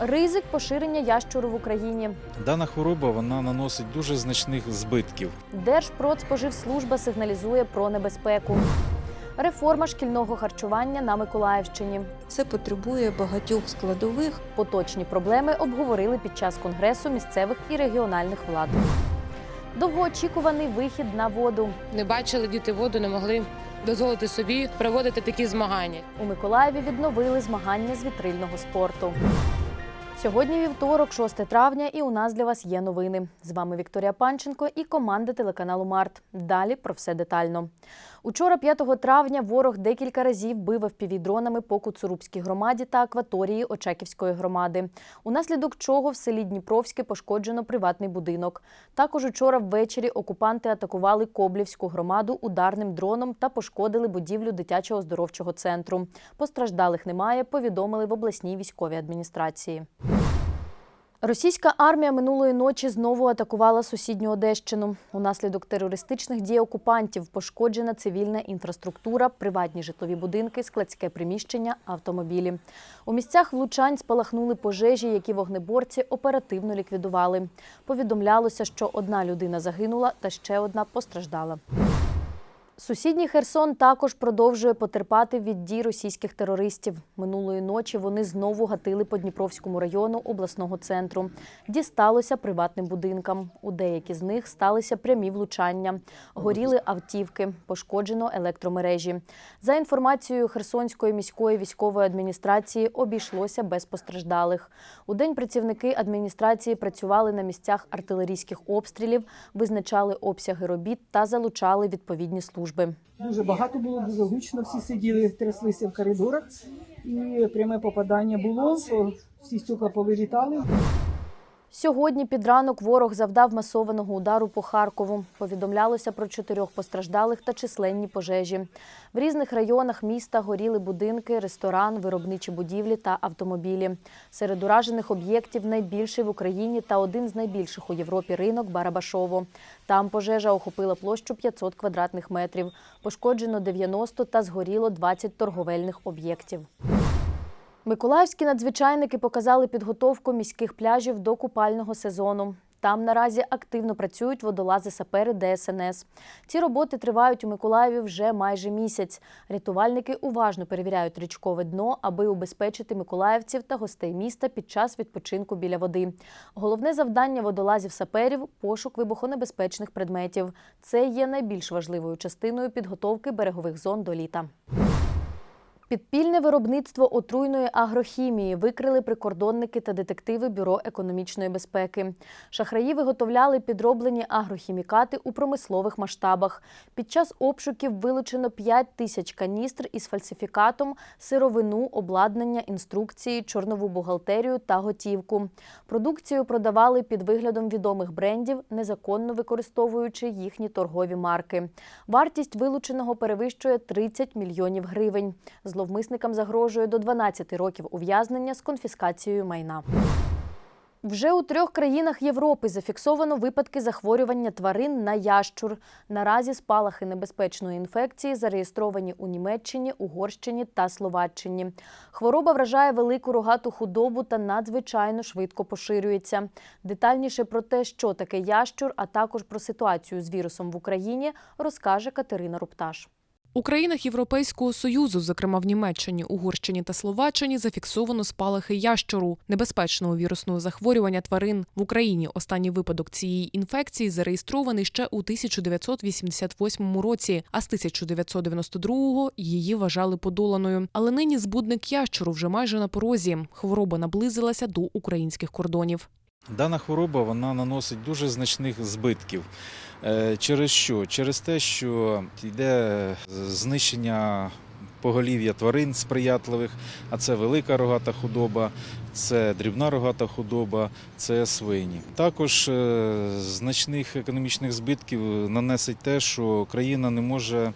Ризик поширення ящуру в Україні. Дана хвороба вона наносить дуже значних збитків. Держпродспоживслужба сигналізує про небезпеку. Реформа шкільного харчування на Миколаївщині. Це потребує багатьох складових. Поточні проблеми обговорили під час конгресу місцевих і регіональних влад. Довгоочікуваний вихід на воду. не бачили діти воду, не могли дозволити собі проводити такі змагання. У Миколаєві відновили змагання з вітрильного спорту. Сьогодні вівторок, 6 травня, і у нас для вас є новини. З вами Вікторія Панченко і команда телеканалу Март. Далі про все детально. Учора, 5 травня, ворог декілька разів бив впівдронами по Куцурубській громаді та акваторії Очаківської громади, унаслідок чого в селі Дніпровське пошкоджено приватний будинок. Також учора ввечері окупанти атакували Коблівську громаду ударним дроном та пошкодили будівлю дитячого оздоровчого центру. Постраждалих немає, повідомили в обласній військовій адміністрації. Російська армія минулої ночі знову атакувала сусідню Одещину. Унаслідок терористичних дій окупантів пошкоджена цивільна інфраструктура, приватні житлові будинки, складське приміщення, автомобілі. У місцях влучань спалахнули пожежі, які вогнеборці оперативно ліквідували. Повідомлялося, що одна людина загинула та ще одна постраждала. Сусідній Херсон також продовжує потерпати від дій російських терористів. Минулої ночі вони знову гатили по Дніпровському району обласного центру. Дісталося приватним будинкам. У деякі з них сталися прямі влучання. Горіли автівки, пошкоджено електромережі. За інформацією Херсонської міської військової адміністрації, обійшлося без постраждалих. У день працівники адміністрації працювали на місцях артилерійських обстрілів, визначали обсяги робіт та залучали відповідні служби. Дуже багато було, дуже гучно. Всі сиділи, тряслися в коридорах, і пряме попадання було. Всі стекла повилітали. Сьогодні під ранок ворог завдав масованого удару по Харкову. Повідомлялося про чотирьох постраждалих та численні пожежі. В різних районах міста горіли будинки, ресторан, виробничі будівлі та автомобілі. Серед уражених об'єктів найбільший в Україні та один з найбільших у Європі ринок Барабашово. Там пожежа охопила площу 500 квадратних метрів. Пошкоджено 90 та згоріло 20 торговельних об'єктів. Миколаївські надзвичайники показали підготовку міських пляжів до купального сезону. Там наразі активно працюють водолази-сапери ДСНС. Ці роботи тривають у Миколаєві вже майже місяць. Рятувальники уважно перевіряють річкове дно, аби убезпечити миколаївців та гостей міста під час відпочинку біля води. Головне завдання водолазів-саперів пошук вибухонебезпечних предметів. Це є найбільш важливою частиною підготовки берегових зон до літа. Підпільне виробництво отруйної агрохімії викрили прикордонники та детективи Бюро економічної безпеки. Шахраї виготовляли підроблені агрохімікати у промислових масштабах. Під час обшуків вилучено 5 тисяч каністр із фальсифікатом, сировину, обладнання, інструкції, чорнову бухгалтерію та готівку. Продукцію продавали під виглядом відомих брендів, незаконно використовуючи їхні торгові марки. Вартість вилученого перевищує 30 мільйонів гривень. Зловмисникам загрожує до 12 років ув'язнення з конфіскацією майна. Вже у трьох країнах Європи зафіксовано випадки захворювання тварин на ящур. Наразі спалахи небезпечної інфекції зареєстровані у Німеччині, Угорщині та Словаччині. Хвороба вражає велику рогату худобу та надзвичайно швидко поширюється. Детальніше про те, що таке ящур, а також про ситуацію з вірусом в Україні, розкаже Катерина Рупташ. У країнах Європейського союзу, зокрема в Німеччині, Угорщині та Словаччині, зафіксовано спалахи ящуру, небезпечного вірусного захворювання тварин. В Україні останній випадок цієї інфекції зареєстрований ще у 1988 році, а з 1992-го її вважали подоланою. Але нині збудник ящуру вже майже на порозі. Хвороба наблизилася до українських кордонів. Дана хвороба вона наносить дуже значних збитків. Е, Через що? Через те, що йде знищення поголів'я тварин сприятливих, а це велика рогата худоба, це дрібна рогата худоба, це свині. Також е, значних економічних збитків нанесить те, що країна не може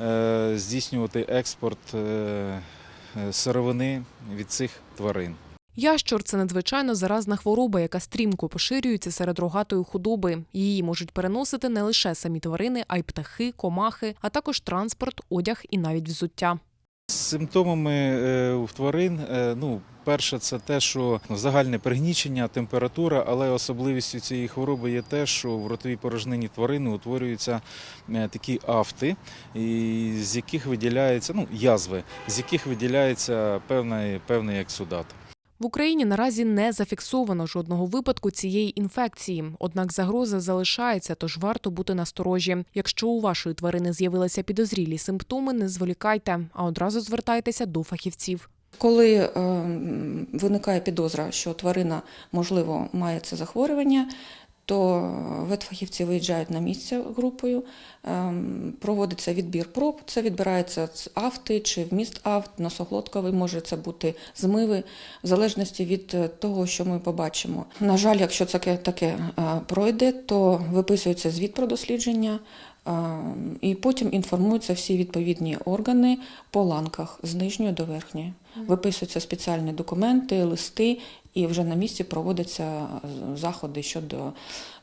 е, здійснювати експорт е, е, сировини від цих тварин. Ящур це надзвичайно заразна хвороба, яка стрімко поширюється серед рогатої худоби. Її можуть переносити не лише самі тварини, а й птахи, комахи, а також транспорт, одяг і навіть взуття. З Симптомами е, у тварин, е, ну, перше, це те, що загальне пригнічення, температура, але особливістю цієї хвороби є те, що в ротовій порожнині тварини утворюються е, такі афти, з яких виділяється, ну, язви, з яких виділяється певний, певний ексудат. В Україні наразі не зафіксовано жодного випадку цієї інфекції, однак загроза залишається, тож варто бути насторожі. Якщо у вашої тварини з'явилися підозрілі симптоми, не зволікайте, а одразу звертайтеся до фахівців. Коли е, виникає підозра, що тварина, можливо, має це захворювання, то ветфахівці виїжджають на місце групою, ем, проводиться відбір проб, це відбирається з афти чи вміст авт, носоглотковий, може це бути змиви, в залежності від е, того, що ми побачимо. На жаль, якщо таке, таке е, пройде, то виписується звіт про дослідження, і потім інформуються всі відповідні органи по ланках з нижньої до верхньої. Виписуються спеціальні документи, листи, і вже на місці проводяться заходи щодо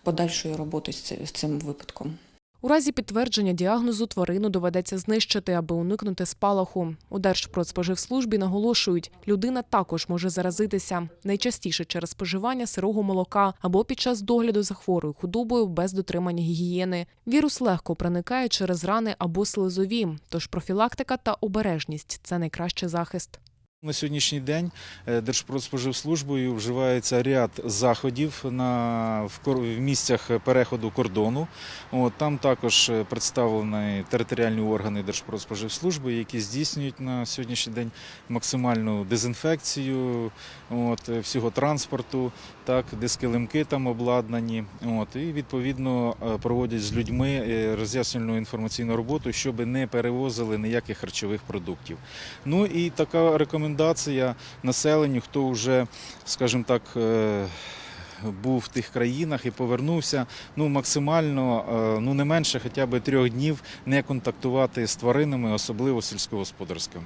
подальшої роботи з цим випадком. У разі підтвердження діагнозу тварину доведеться знищити, аби уникнути спалаху. У Держпродспоживслужбі наголошують, людина також може заразитися найчастіше через споживання сирого молока або під час догляду за хворою худобою без дотримання гігієни. Вірус легко проникає через рани або слизові, тож профілактика та обережність це найкращий захист. На сьогоднішній день е, Держпродспоживслужбою вживається ряд заходів на, в, місцях переходу кордону. От, там також е, представлені територіальні органи Держпродспоживслужби, які здійснюють на сьогоднішній день максимальну дезінфекцію от, е, всього транспорту, так, дискилимки там обладнані. От, і відповідно е, проводять з людьми е, роз'яснювальну інформаційну роботу, щоб не перевозили ніяких харчових продуктів. Ну і така рекомендація населенню, хто вже, скажімо так, е, був в тих країнах і повернувся, ну максимально, е, ну не менше хоча б трьох днів не контактувати з тваринами, особливо сільськогосподарськими.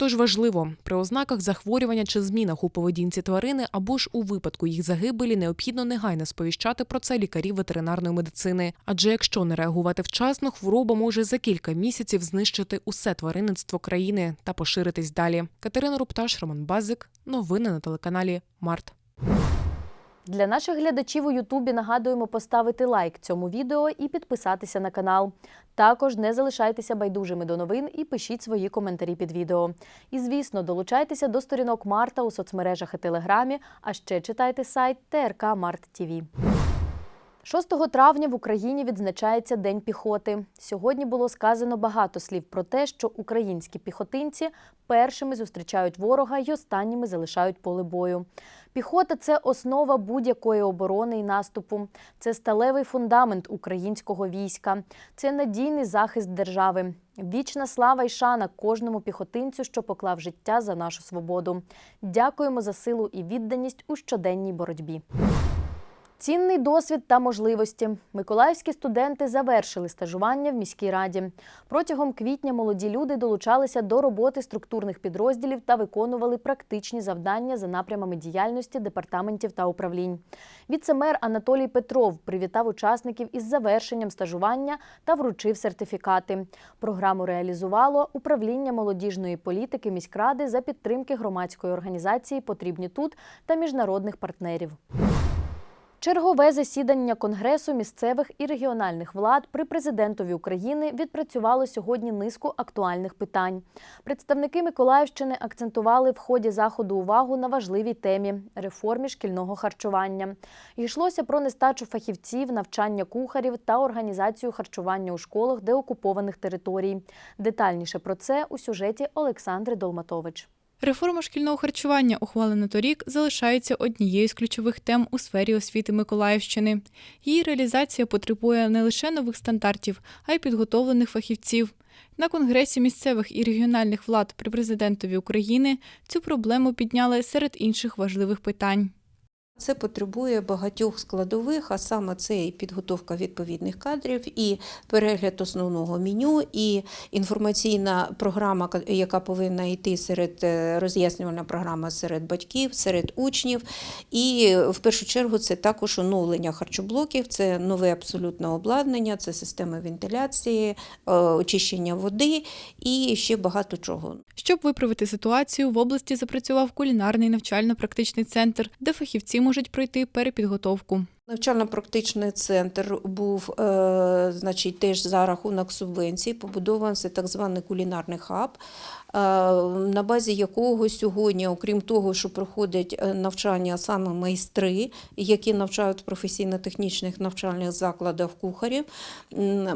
Тож важливо, при ознаках захворювання чи змінах у поведінці тварини або ж у випадку їх загибелі необхідно негайно сповіщати про це лікарів ветеринарної медицини. Адже якщо не реагувати вчасно, хвороба може за кілька місяців знищити усе тваринництво країни та поширитись далі. Катерина Рупташ, Роман Базик. Новини на телеканалі Март. Для наших глядачів у Ютубі нагадуємо поставити лайк цьому відео і підписатися на канал. Також не залишайтеся байдужими до новин і пишіть свої коментарі під відео. І звісно, долучайтеся до сторінок Марта у соцмережах і Телеграмі, а ще читайте сайт ТРК Март ТІВІ. 6 травня в Україні відзначається День піхоти. Сьогодні було сказано багато слів про те, що українські піхотинці першими зустрічають ворога й останніми залишають поле бою. Піхота це основа будь-якої оборони і наступу. Це сталевий фундамент українського війська. Це надійний захист держави. Вічна слава й шана кожному піхотинцю, що поклав життя за нашу свободу. Дякуємо за силу і відданість у щоденній боротьбі. Цінний досвід та можливості. Миколаївські студенти завершили стажування в міській раді. Протягом квітня молоді люди долучалися до роботи структурних підрозділів та виконували практичні завдання за напрямами діяльності департаментів та управлінь. Віце-мер Анатолій Петров привітав учасників із завершенням стажування та вручив сертифікати. Програму реалізувало управління молодіжної політики міськради за підтримки громадської організації Потрібні тут та міжнародних партнерів. Чергове засідання Конгресу місцевих і регіональних влад при президентові України відпрацювало сьогодні низку актуальних питань. Представники Миколаївщини акцентували в ході заходу увагу на важливій темі реформі шкільного харчування. Йшлося про нестачу фахівців, навчання кухарів та організацію харчування у школах деокупованих територій. Детальніше про це у сюжеті Олександри Долматович. Реформа шкільного харчування, ухвалена торік, залишається однією з ключових тем у сфері освіти Миколаївщини. Її реалізація потребує не лише нових стандартів, а й підготовлених фахівців. На конгресі місцевих і регіональних влад при президентові України цю проблему підняли серед інших важливих питань. Це потребує багатьох складових, а саме це і підготовка відповідних кадрів, і перегляд основного меню, і інформаційна програма, яка повинна йти серед е, роз'яснювальна програма серед батьків, серед учнів. І е, в першу чергу це також оновлення харчоблоків, це нове абсолютно обладнання, це системи вентиляції, е, очищення води і ще багато чого. Щоб виправити ситуацію, в області запрацював кулінарний навчально-практичний центр, де фахівці можуть пройти перепідготовку. Навчально-практичний центр був, е, значить, теж за рахунок субвенцій побудований так званий кулінарний хаб, на базі якого сьогодні, окрім того, що проходять е, навчання саме майстри, які навчають в професійно-технічних навчальних закладах кухарів,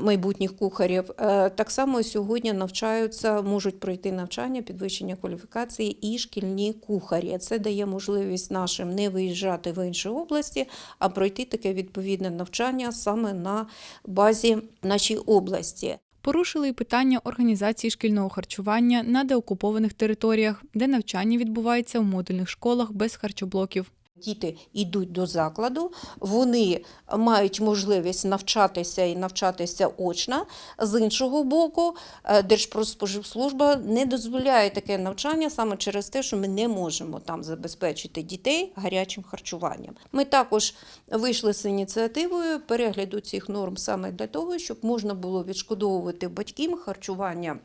майбутніх кухарів, е, так само сьогодні навчаються, можуть пройти навчання, підвищення кваліфікації і шкільні кухарі. Це дає можливість нашим не виїжджати в інші області, а пройти таке відповідне навчання саме на базі нашій області. Порушили і питання організації шкільного харчування на деокупованих територіях, де навчання відбувається в модульних школах без харчоблоків. Діти йдуть до закладу, вони мають можливість навчатися і навчатися очно. З іншого боку, е, Держпродспоживслужба не дозволяє таке навчання саме через те, що ми не можемо там забезпечити дітей гарячим харчуванням. Ми також вийшли з ініціативою перегляду цих норм саме для того, щоб можна було відшкодовувати батькам харчування.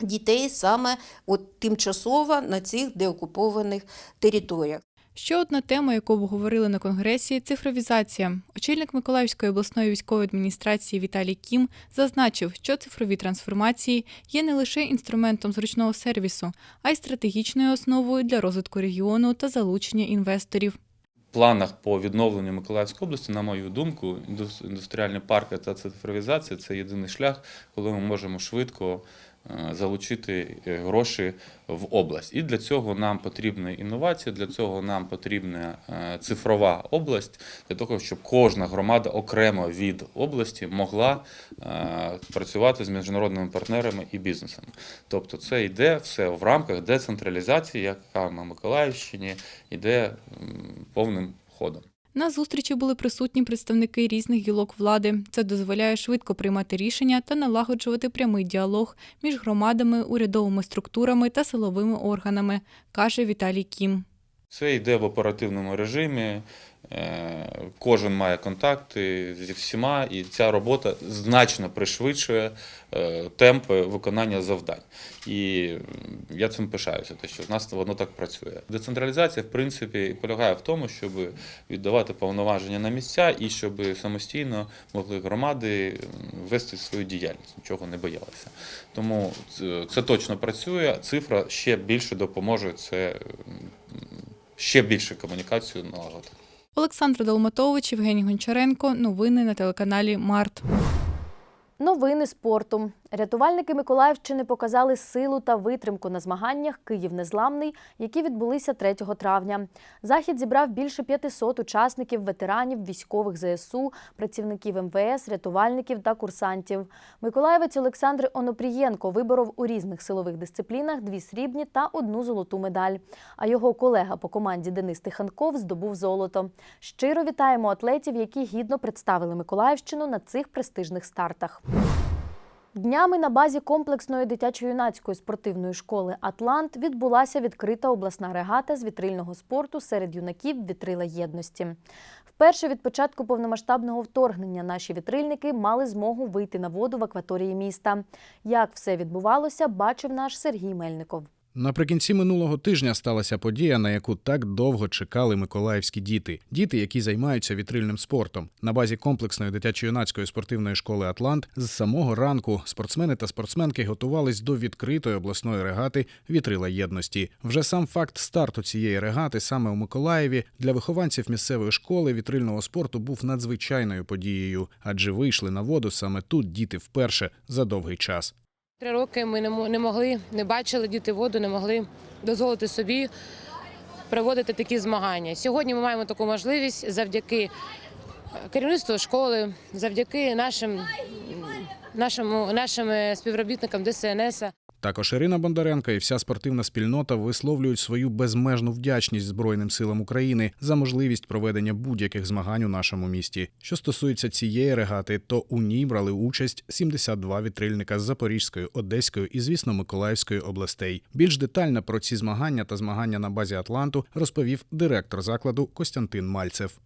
Дітей саме от тимчасово на цих деокупованих територіях. Ще одна тема, яку обговорили на конгресі цифровізація. Очільник Миколаївської обласної військової адміністрації Віталій Кім зазначив, що цифрові трансформації є не лише інструментом зручного сервісу, а й стратегічною основою для розвитку регіону та залучення інвесторів. планах по відновленню Миколаївської області, на мою думку, індус- індустріальні парки та цифровізація це єдиний шлях, коли ми можемо швидко залучити е, гроші в область. І для цього нам потрібна інновація, для цього нам потрібна е, цифрова область, для того, щоб кожна громада окремо від області могла е, працювати з міжнародними партнерами і бізнесом. Тобто це йде все в рамках децентралізації, яка на Миколаївщині йде повним ходом. На зустрічі були присутні представники різних гілок влади. Це дозволяє швидко приймати рішення та налагоджувати прямий діалог між громадами, урядовими структурами та силовими органами, каже Віталій Кім. Це йде в оперативному режимі. е, Кожен має контакти зі всіма, і ця робота значно пришвидшує е, темпи виконання завдань. І я цим пишаюся, те, що в нас воно так працює. Децентралізація, в принципі, полягає в тому, щоб віддавати повноваження на місця і щоб самостійно могли громади вести свою діяльність, нічого не боялися. Тому це, точно працює. Цифра ще більше допоможе це ще більше комунікацію налагодити. Олександр Долматович, Євгеній Гончаренко. Новини на телеканалі Март. Новини спорту. Рятувальники Миколаївщини показали силу та витримку на змаганнях Київ незламний, які відбулися 3 травня. Захід зібрав більше 500 учасників, ветеранів, військових ЗСУ, працівників МВС, рятувальників та курсантів. Миколаївець Олександр Онопрієнко виборов у різних силових дисциплінах дві срібні та одну золоту медаль. А його колега по команді Денис Тиханков здобув золото. Щиро вітаємо атлетів, які гідно представили Миколаївщину на цих престижних стартах. Днями на базі комплексної дитячо-юнацької спортивної школи Атлант відбулася відкрита обласна регата з вітрильного спорту серед юнаків вітрила єдності. Вперше від початку повномасштабного вторгнення наші вітрильники мали змогу вийти на воду в акваторії міста. Як все відбувалося, бачив наш Сергій Мельников. Наприкінці минулого тижня сталася подія, на яку так довго чекали миколаївські діти. Діти, які займаються вітрильним спортом. На базі комплексної дитячо-юнацької спортивної школи Атлант з самого ранку спортсмени та спортсменки готувались до відкритої обласної регати Вітрила єдності. Вже сам факт старту цієї регати саме у Миколаєві для вихованців місцевої школи вітрильного спорту був надзвичайною подією, адже вийшли на воду саме тут діти вперше за довгий час. Три роки ми не мо- не могли, не бачили діти воду, не могли дозволити собі проводити такі змагання. Сьогодні ми маємо таку можливість завдяки е, керівництву школи, завдяки нашим, нашому, нашим е, співробітникам ДСНС. Також Ірина Бондаренко і вся спортивна спільнота висловлюють свою безмежну вдячність Збройним силам України за можливість проведення будь-яких змагань у нашому місті. Що стосується цієї регати, то у ній брали участь 72 вітрильника з Запорізької, Одеської і, звісно, Миколаївської областей. Більш детально про ці змагання та змагання на базі Атланту розповів директор закладу Костянтин Мальцев.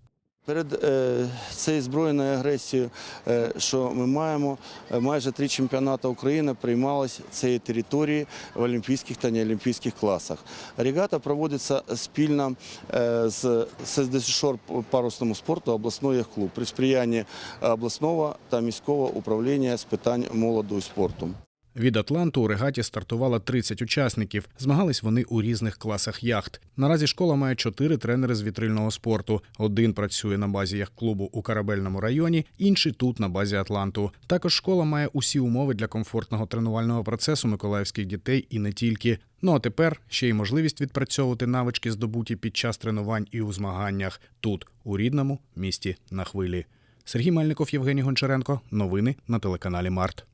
Перед е, цією збройною агресією, е, що ми маємо, е, майже три чемпіонати України приймалися цієї території в олімпійських та неолімпійських класах. Регата проводиться спільно е, з ССДШОР парусному спорту обласної клуб при сприянні обласного та міського управління з питань молоду і спорту. Від Атланту у регаті стартувало 30 учасників. Змагались вони у різних класах яхт. Наразі школа має чотири тренери з вітрильного спорту. Один працює на базі яхт-клубу у корабельному районі, інший тут на базі Атланту. Також школа має усі умови для комфортного тренувального процесу миколаївських дітей і не тільки. Ну а тепер ще й можливість відпрацьовувати навички, здобуті під час тренувань і у змаганнях тут, у рідному місті на хвилі. Сергій Мельников, Євгеній Гончаренко. Новини на телеканалі Март.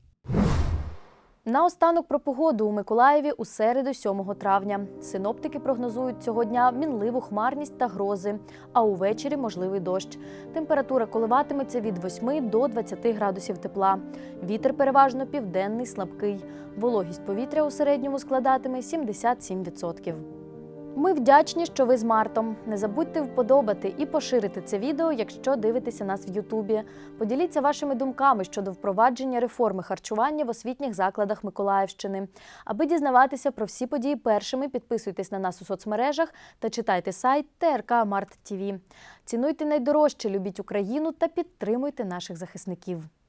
Наостанок про погоду у Миколаєві у середу 7 травня. Синоптики прогнозують цього дня мінливу хмарність та грози, а увечері можливий дощ. Температура коливатиметься від 8 до 20 градусів тепла. Вітер переважно південний, слабкий. Вологість повітря у середньому складатиме 77%. Ми вдячні, що ви з Мартом. Не забудьте вподобати і поширити це відео, якщо дивитеся нас в Ютубі. Поділіться вашими думками щодо впровадження реформи харчування в освітніх закладах Миколаївщини. Аби дізнаватися про всі події першими, підписуйтесь на нас у соцмережах та читайте сайт ТРК Март. Цінуйте найдорожче, любіть Україну та підтримуйте наших захисників.